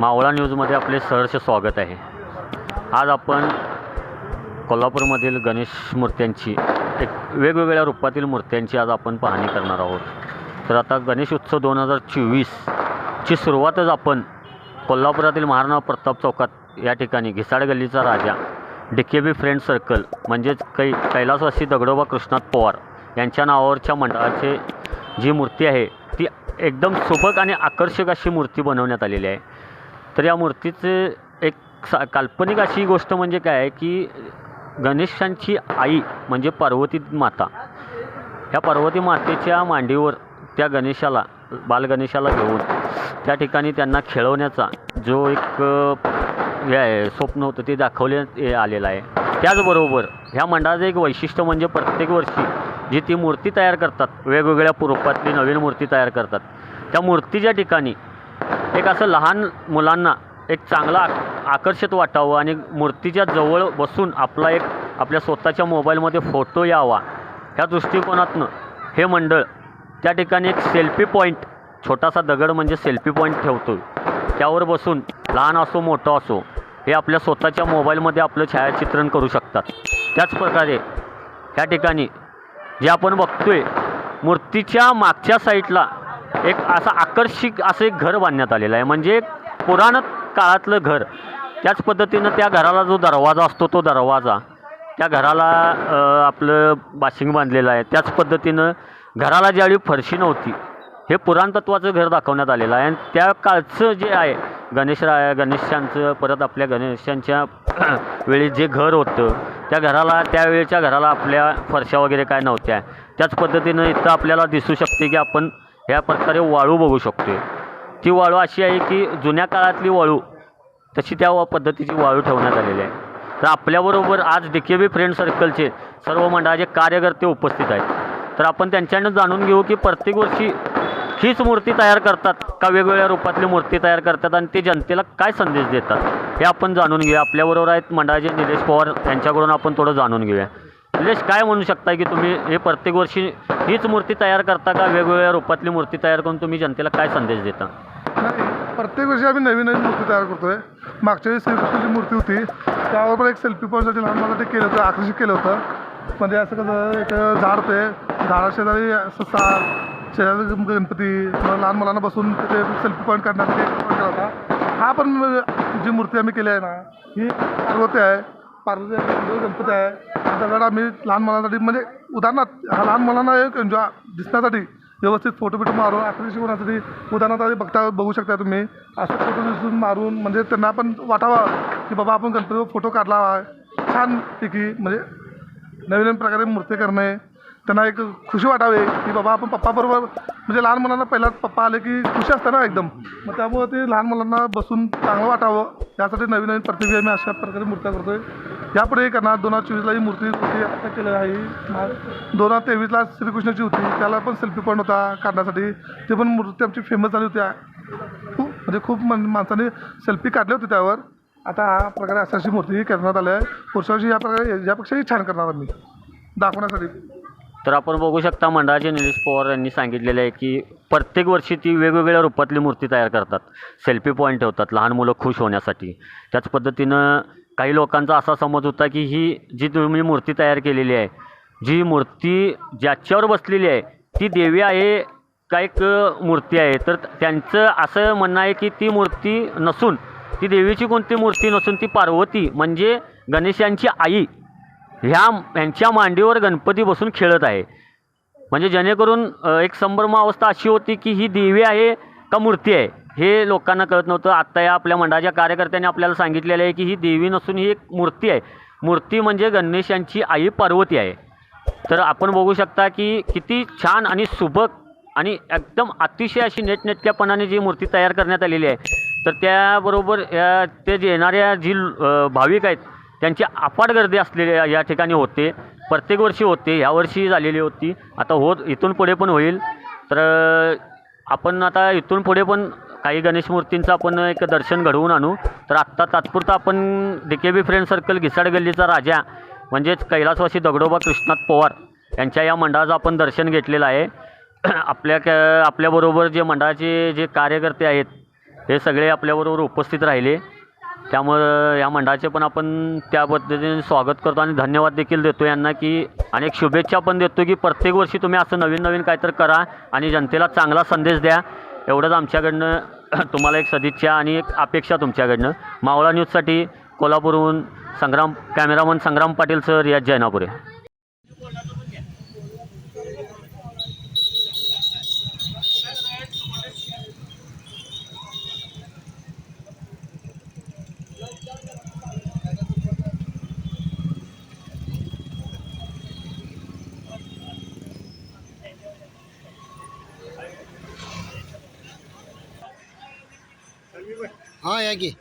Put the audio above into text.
मावळा न्यूजमध्ये आपले सहर्ष स्वागत आहे. आज आपण कोल्हापूरमधील गणेश मूर्त्यांची एक वेगवेगळ्या रूपातील मूर्त्यांची आज आपण पाहणी करणार आहोत. तर आता गणेश उत्सव दोन हजार चोवीसची सुरुवातच आपण कोल्हापुरातील महाराणा प्रताप चौकात या ठिकाणी घिसाड गल्लीचा राजा D K B friend circle म्हणजेच कै कैलासवासी दगडोबा कृष्णात पवार यांच्या नावावरच्या मंडळाचे जी मूर्ती आहे एकदम सुबक आणि आकर्षक अशी मूर्ती बनवण्यात आलेली आहे. तर या मूर्तीचे एक सा काल्पनिक अशी गोष्ट म्हणजे काय आहे की गणेशांची आई म्हणजे पार्वती माता ह्या पार्वती मातेच्या मांडीवर त्या गणेशाला बालगणेशाला घेऊन त्या ठिकाणी त्यांना खेळवण्याचा जो एक हे आहे स्वप्न होतं ते दाखवण्यात आलेलं आहे. त्याचबरोबर ह्या मंडळाचं एक वैशिष्ट्य म्हणजे प्रत्येक वर्षी जी ती मूर्ती तयार करतात. वेगवेगळ्या रूपातली नवीन मूर्ती तयार करतात. त्या मूर्तीच्या ठिकाणी एक असं लहान मुलांना एक चांगला आक- आकर्षित वाटावं आणि मूर्तीच्या जवळ बसून आपला एक आपल्या स्वतःच्या मोबाईलमध्ये फोटो यावा. ह्या दृष्टिकोनातनं हे मंडळ त्या ठिकाणी एक सेल्फी पॉईंट छोटासा दगड म्हणजे सेल्फी पॉईंट ठेवतो त्यावर बसून लहान असो मोठं असो हे आपल्या स्वतःच्या मोबाईलमध्ये आपलं छायाचित्रण करू शकतात. त्याचप्रकारे ह्या ठिकाणी जे आपण बघतोय मूर्तीच्या मागच्या साईडला एक असं आकर्षक असं एक घर बांधण्यात आलेलं आहे. म्हणजे पुराण काळातलं घर. त्याच पद्धतीनं त्या घराला जो दरवाजा असतो तो दरवाजा त्या घराला आपलं बाशिंग बांधलेलं आहे. त्याच पद्धतीनं घराला ज्यावेळी फरशी नव्हती हे पुराणतत्वाचं घर दाखवण्यात आलेलं आहे. आणि त्या काळचं जे आहे गणेशराय गणेशांचं परत आपल्या गणेशांच्या वेळी जे घर होतं त्या घराला त्यावेळेच्या घराला आपल्या फरशा वगैरे काय नव्हत्या. त्याच पद्धतीनं इथं आपल्याला दिसू शकते की आपण ह्या प्रकारे वाळू बघू शकतो ती वाळू अशी आहे की जुन्या काळातली वाळू तशी त्या पद्धतीची वाळू ठेवण्यात आलेली आहे. तर आपल्याबरोबर आज डी के बी फ्रेंड सर्कलचे सर्व मंडळाचे कार्यकर्ते उपस्थित आहेत. तर आपण त्यांच्याकडनं जाणून घेऊ की प्रत्येक वर्षी हीच मूर्ती तयार करतात का वेगवेगळ्या रूपातली मूर्ती तयार करतात आणि ते जनतेला काय संदेश देतात? हे आपण जाणून घेऊया. आपल्याबरोबर आहेत मंडळाचे निलेश पवार. यांच्याकडून आपण थोडं जाणून घेऊया. निलेश काय म्हणू शकता की तुम्ही हे प्रत्येक वर्षी हीच मूर्ती तयार करता का वेगवेगळ्या रूपातली मूर्ती तयार करून तुम्ही जनतेला काय संदेश देता? नाही प्रत्येक वर्षी आम्ही नवीन नवीन मूर्ती तयार करतोय. मागच्या वेळी श्रीकृष्णाची मूर्ती होती. त्यावर पण एक सेल्फी पॉईंटसाठी लहान मुलासाठी केलं होतं आकर्षित केलं होतं. म्हणजे असं कसं एक झाड ते झाडाशेजारी असं सा शेजारी गणपती लहान मुलांना बसून तिथे सेल्फी पॉईंट करण्यासाठी एक केला होता. हा पण जी मूर्ती आम्ही केली आहे ना ही पार्वती आहे पार्वती गणपती आहे त्याच्याकडे आम्ही लहान मुलांसाठी म्हणजे उदाहरणार्थ हा लहान मुलांना एक एन्जॉय दिसण्यासाठी व्यवस्थित फोटो बिटो मारून आकर्षित होण्यासाठी उदाहरणार्थ आधी बघता बघू शकता तुम्ही. असं फोटो दिसून मारून म्हणजे त्यांना पण वाटावा की बाबा आपण गणपतीवर फोटो काढला आहे. छानपैकी म्हणजे नवीन नवीन प्रकारे मूर्ती करणे त्यांना एक खुशी वाटावे की बाबा आपण पप्पाबरोबर म्हणजे लहान मुलांना पहिला पप्पा आले की खुशी असते ना एकदम. मग त्यामुळे ते लहान मुलांना बसून चांगलं वाटावं. यासाठी नवीन नवीन प्रतिक्रिया आम्ही अशा प्रकारे मूर्त्या करतोय. यापुढे करणार दोन हजार चोवीसला ही मूर्ती होती आता केलेली आहे. दोन हजार तेवीसला श्रीकृष्णाची होती. त्याला पण सेल्फी पॉईंट होता काढण्यासाठी. ते पण मूर्ती आमची फेमस झाली होती खूप म्हणजे खूप मन माणसाने सेल्फी काढले होते त्यावर. आता हा प्रकारे अशी अशी मूर्ती करण्यात आली आहे. पुढच्या वर्षी या प्रकारे यापेक्षाही छान करणार आम्ही. दाखवण्यासाठी. तर आपण बघू शकता मंडळाचे निलेश पवार यांनी सांगितलेलं आहे की प्रत्येक वर्षी ती वेगवेगळ्या रूपातली मूर्ती तयार करतात. सेल्फी पॉईंट ठेवतात लहान मुलं खुश होण्यासाठी. त्याच पद्धतीनं काही लोकांचा असा समज होता की ही जी तुम्ही मूर्ती तयार केलेली आहे जी मूर्ती ज्याच्यावर बसलेली आहे ती देवी आहे का एक मूर्ती आहे? तर त्यांचं असं म्हणणं आहे की ती मूर्ती नसून ती देवीची कोणती मूर्ती नसून ती पार्वती म्हणजे गणेशांची आई ह्या यांच्या मांडीवर गणपती बसून खेळत आहे. म्हणजे जेणेकरून एक संभ्रम अवस्था अशी होती की ही देवी आहे का मूर्ती आहे? हे लोकांना कळत नव्हतं. आत्ता या आपल्या मंडळाच्या कार्यकर्त्यांनी आपल्याला सांगितलेलं आहे की ही देवी नसून ही एक मूर्ती आहे. मूर्ती म्हणजे गणेश यांची आई पार्वती आहे. तर आपण बघू शकता की किती छान आणि सुबक आणि एकदम अतिशय अशी नेटनेटक्यापणाने जी मूर्ती तयार करण्यात आलेली आहे. तर त्याबरोबर या ते जे येणाऱ्या जी भाविक आहेत त्यांची अफाट गर्दी असलेली या- ठिकाणी होते. प्रत्येक वर्षी होते. ह्या वर्षी झालेली होती. आता होत इथून पुढे पण होईल. तर आपण आता इथून पुढे पण काही गणेश मूर्तींचं आपण एक दर्शन घडवून आणू. तर आत्ता तात्पुरतं आपण D K B friend circle Ghisad गल्लीचा राजा म्हणजेच कैलासवासी दगडोबा कृष्णात पवार यांच्या या मंडळाचं आपण दर्शन घेतलेलं आहे. आपल्या क आपल्याबरोबर जे मंडळाचे जे कार्यकर्ते आहेत हे सगळे आपल्याबरोबर उपस्थित राहिले. त्यामुळं या मंडळाचे पण आपण त्या पद्धतीने स्वागत करतो आणि धन्यवाद देखील देतो यांना की अनेक शुभेच्छा पण देतो की प्रत्येक वर्षी तुम्ही असं नवीन नवीन काहीतरी करा आणि जनतेला चांगला संदेश द्या. एवढंच आमच्याकडनं तुम्हाला एक सदिच्छा आणि एक अपेक्षा तुमच्याकडनं. मावळा न्यूजसाठी कोल्हापूरहून संग्राम कॅमेरामन संग्राम पाटील सर रियाज जैनापुरे हाँ या की.